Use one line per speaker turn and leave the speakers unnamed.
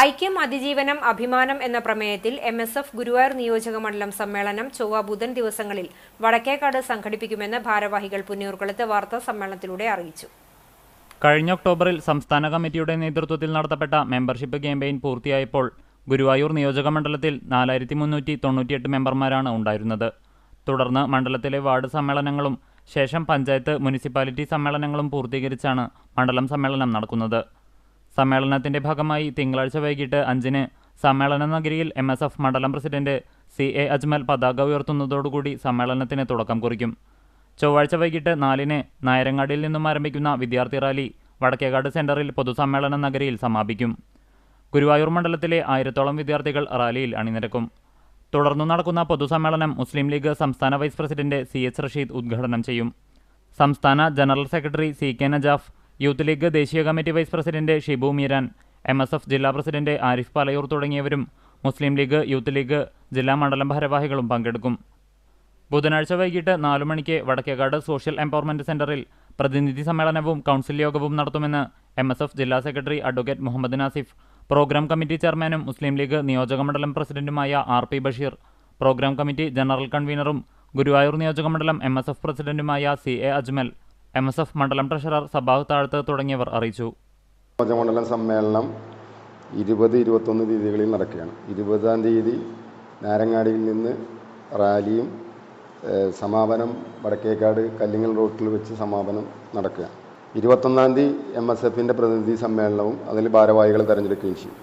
ഐക്യം അതിജീവനം അഭിമാനം എന്ന പ്രമേയത്തിൽ എം എസ് എഫ് ഗുരുവായൂർ നിയോജക മണ്ഡലം സമ്മേളനം ചൊവ്വ ബുധൻ ദിവസങ്ങളിൽ വടക്കേക്കാട് സംഘടിപ്പിക്കുമെന്ന് ഭാരവാഹികൾ പുന്നൂർക്കുളത്ത് വാർത്താ സമ്മേളനത്തിലൂടെ അറിയിച്ചു.
കഴിഞ്ഞ ഒക്ടോബറിൽ സംസ്ഥാന കമ്മിറ്റിയുടെ നേതൃത്വത്തിൽ നടത്തപ്പെട്ട മെമ്പർഷിപ്പ് ക്യാമ്പയിൻ പൂർത്തിയായപ്പോൾ ഗുരുവായൂർ നിയോജക മണ്ഡലത്തിൽ നാലായിരത്തി മുന്നൂറ്റി തൊണ്ണൂറ്റിയെട്ട് മെമ്പർമാരാണ് ഉണ്ടായിരുന്നത്. തുടർന്ന് മണ്ഡലത്തിലെ വാർഡ് സമ്മേളനങ്ങളും ശേഷം പഞ്ചായത്ത് മുനിസിപ്പാലിറ്റി സമ്മേളനങ്ങളും പൂർത്തീകരിച്ചാണ് മണ്ഡലം സമ്മേളനം നടക്കുന്നത്. സമ്മേളനത്തിന്റെ ഭാഗമായി തിങ്കളാഴ്ച വൈകിട്ട് അഞ്ചിന് സമ്മേളന നഗരിയിൽ എം എസ് എഫ് മണ്ഡലം പ്രസിഡന്റ് സി എ അജ്മൽ പതാക ഉയർത്തുന്നതോടുകൂടി സമ്മേളനത്തിന് തുടക്കം കുറിക്കും. ചൊവ്വാഴ്ച വൈകിട്ട് നാലിന് നായരങ്ങാടിയിൽ നിന്നും ആരംഭിക്കുന്ന വിദ്യാർത്ഥി റാലി വടക്കേകാട് സെന്ററിൽ പൊതുസമ്മേളന നഗരിയിൽ സമാപിക്കും. ഗുരുവായൂർ മണ്ഡലത്തിലെ ആയിരത്തോളം വിദ്യാർത്ഥികൾ റാലിയിൽ അണിനിരക്കും. തുടർന്നു നടക്കുന്ന പൊതുസമ്മേളനം മുസ്ലിം ലീഗ് സംസ്ഥാന vice president C H Rasheed ഉദ്ഘാടനം ചെയ്യും. സംസ്ഥാന general secretary C K Najaf youth league ദേശീയ committee vice president Shibu Meeran M S F ജില്ലാ പ്രസിഡന്റ് ആരിഫ് പലയൂർ തുടങ്ങിയവരും മുസ്ലിം ലീഗ് യൂത്ത് ലീഗ് ജില്ലാ മണ്ഡലം ഭാരവാഹികളും പങ്കെടുക്കും. ബുധനാഴ്ച വൈകിട്ട് നാലു മണിക്ക് വടക്കേക്കാട് സോഷ്യൽ എംപവർമെന്റ് സെന്ററിൽ പ്രതിനിധി സമ്മേളനവും കൗൺസിൽ യോഗവും നടത്തുമെന്ന് എം എസ് എഫ് ജില്ലാ secretary advocate Muhammad Nasif program committee ചെയർമാനും മുസ്ലിം ലീഗ് നിയോജക മണ്ഡലം പ്രസിഡന്റുമായ R P Basheer program committee general കൺവീനറും Guruvayur നിയോജക മണ്ഡലം എം എസ് എഫ് പ്രസിഡന്റുമായ C A Ajmal M S F മണ്ഡലം ട്രഷറർ സബാഹ് താഴത്ത് തുടങ്ങിയവർ അറിയിച്ചു.
മണ്ഡലം സമ്മേളനം ഇരുപത് ഇരുപത്തൊന്ന് തീയതികളിൽ നടക്കുകയാണ്. ഇരുപതാം തീയതി നാരങ്ങാടിയിൽ നിന്ന് റാലിയും സമാപനം വടക്കേക്കാട് കല്ലിങ്ങൽ റോട്ടിൽ വെച്ച് സമാപനം നടക്കുക ഇരുപത്തൊന്നാം തീയതി എം എസ് എഫിന്റെ പ്രതിനിധി സമ്മേളനവും അതിൽ ഭാരവാഹികളെ തെരഞ്ഞെടുക്കുകയും ചെയ്യും.